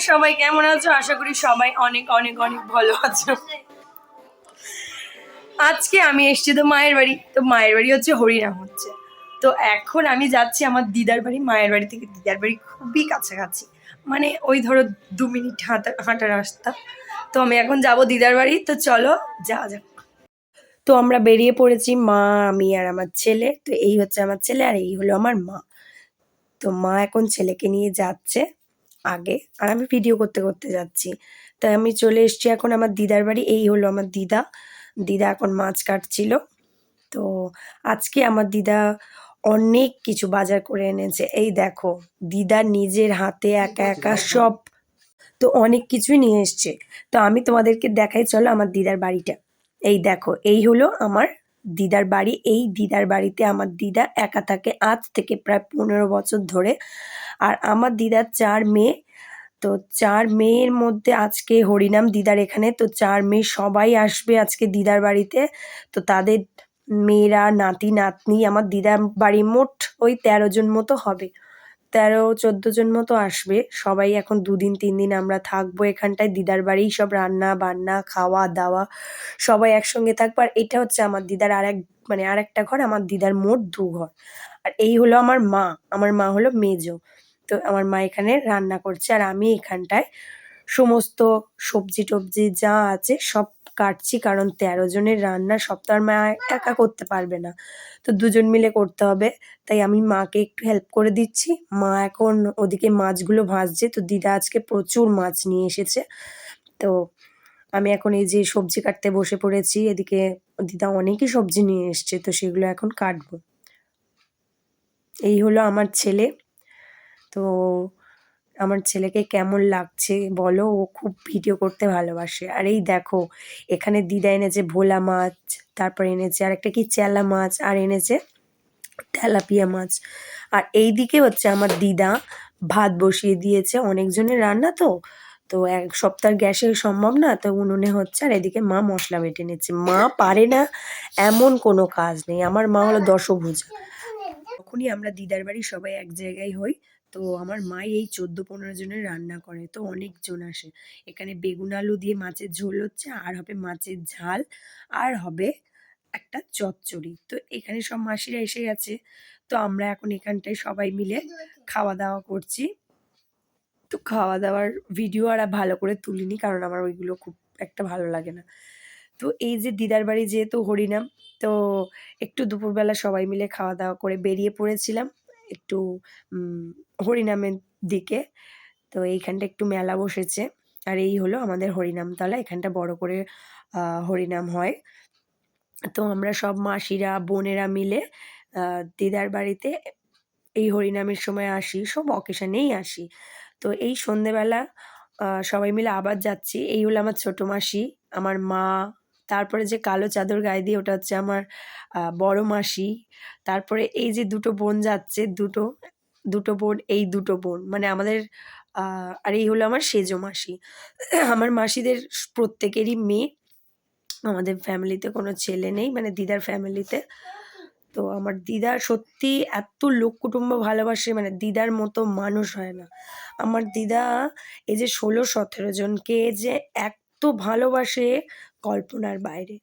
সবাই কেমন আছো? আশা করি সবাই অনেক অনেক অনেক ভালো আছো। আজকে আমি এসেছি তো মায়ের বাড়ি। তো মায়ের বাড়ি হচ্ছে হরিনাম হচ্ছে। তো এখন আমি যাচ্ছি আমার দিদার বাড়ি। মায়ের বাড়ি থেকে দিদার বাড়ি খুবই কাছাকাছি। মানে ওই ধরো দু মিনিট হাঁটা হাঁটা রাস্তা। তো আমি এখন যাব দিদার বাড়ি। তো চলো, যাওয়া যাক। তো আমরা বেরিয়ে পড়েছি মা, আমি আর আমার ছেলে। তো এই হচ্ছে আমার ছেলে আর এই হলো আমার মা। তো মা এখন ছেলেকে নিয়ে যাচ্ছে। আগে। আর আমি ভিডিও করতে করতে যাচ্ছি। তাই আমি চলে এসেছি এখন আমার দিদার বাড়ি। এই হলো আমার দিদা। দিদা এখন মাছ কাটছিল। তো আজকে আমার দিদা অনেক কিছু বাজার করে এনেছে। এই দেখো দিদা নিজের হাতে একা একা সব তো অনেক কিছুই নিয়ে এসছে। তো আমি তোমাদেরকে দেখাই চলো আমার দিদার বাড়িটা। এই দেখো এই হলো আমার দিদার বাড়ি। এই দিদার বাড়িতে আমার দিদা একা থাকে আজ থেকে প্রায় পনেরো বছর ধরে। আর আমার দিদার চার মেয়ে। তো চার মেয়ের মধ্যে আজকে হরিনাম দিদার এখানে। তো চার মেয়ে সবাই আসবে আজকে দিদার বাড়িতে। তো তাদের মেয়েরা, নাতি, নাতনি, আমার দিদার বাড়ি মোট ওই তেরো জন মতো হবে। তেরো, চোদ্দ জন মতো আসবে। সবাই এখন দুদিন, তিন দিন আমরা থাকব এখানটায়। দিদার বাড়ি সব রান্না, বান্না, খাওয়া, দাওয়া, সবাই একসঙ্গে থাকব। আর এটা হচ্ছে আমার দিদার আর এক মানে আর একটা ঘর, আমার দিদার মোট দু ঘর। আর এই হলো আমার মা আমার মা হলো মেজো। তো আমার মা এখানে রান্না করছে আর আমি এখানটায় সমস্ত সবজি টবজি যা আছে সব কাটছি কারণ তেরো জনের রান্না আর মা একা করতে পারবে না। তো দুজন মিলে করতে হবে। তাই আমি মাকে একটু হেল্প করে দিচ্ছি। মা এখন ওদিকে মাছগুলো ভাজছে। তো দিদা আজকে প্রচুর মাছ নিয়ে এসেছে। তো আমি এখন এই যে সবজি কাটতে বসে পড়েছি, এদিকে দিদা অনেকই সবজি নিয়ে এসছে। তো সেগুলো এখন কাটবো। এই হলো আমার ছেলে। তো আমার ছেলেকে কেমন লাগছে বলো? ও খুব ভিডিও করতে ভালোবাসে। আর এই দেখো, এখানে দিদা এনেছে ভোলা মাছ, তারপর এনেছে আর একটা কি, চেলা মাছ, আর এনেছে তেলাপিয়া মাছ। আর এই দিকে হচ্ছে আমার দিদা ভাত বসিয়ে দিয়েছে। অনেকজনের রান্না তো তো এক সপ্তাহ গ্যাসে সম্ভব না, তো উনুনে হচ্ছে আর এদিকে মা মশলা বেটে নিচ্ছে। মা পারে না, এমন কোনো কাজ নেই। আমার মা হলো দশভুজা। তখনই আমরা দিদার বাড়ি সবাই এক জায়গায় হই। তো আমার মা এই চোদ্দ পনেরো জনের রান্না করে, তো অনেকজন আসে। এখানে বেগুন আলু দিয়ে মাছের ঝোল হচ্ছে, আর হবে মাছের ঝাল, আর হবে একটা চচ্চড়ি। তো এখানে সব মাসিরা এসে গেছে, তো আমরা এখন এখানটায় সবাই মিলে খাওয়া দাওয়া করছি। তো খাওয়া দাওয়ার ভিডিও আর ভালো করে তুলিনি, কারণ আমার ওইগুলো খুব একটা ভালো লাগে না। তো এই যে দিদার বাড়ি যেহেতু হরিনাম, তো একটু দুপুরবেলা সবাই মিলে খাওয়া দাওয়া করে বেরিয়ে পড়েছিলাম। একটু হরিনামের দিকে। তো এইখানটা একটু মেলা বসেছে। আর এই হলো আমাদের হরিনামতলা। এখানটা বড় করে হরিনাম হয়। তো আমরা সব মাসিরা, বোনেরা মিলে দিদার বাড়িতে এই হরিনামের সময় আসি। সব অকেশনেই আসি। তো এই সন্ধেবেলা সবাই মিলে আবার যাচ্ছি। এই হলো আমার ছোট মাসি, আমার মা তারপরে যে কালো চাদর গায়ে দিয়ে ওটা হচ্ছে আমার বড় মাসি। তারপরে এই যে দুটো বোন যাচ্ছে, দুটো দুটো বোন, এই দুটো বোন মানে আমাদের আর এই হলো আমার সেজো মাসি। আমার মাসিদের প্রত্যেকেরই মেয়ে, আমাদের ফ্যামিলিতে কোনো ছেলে নেই মানে দিদার ফ্যামিলিতে তো আমার দিদা সত্যি এত লোক কুটুম্ব ভালোবাসে মানে দিদার মতো মানুষ হয় না। আমার দিদা এই যে ষোলো, সতেরো জনকে যে এত ভালোবাসে কল্পনার বাইরে।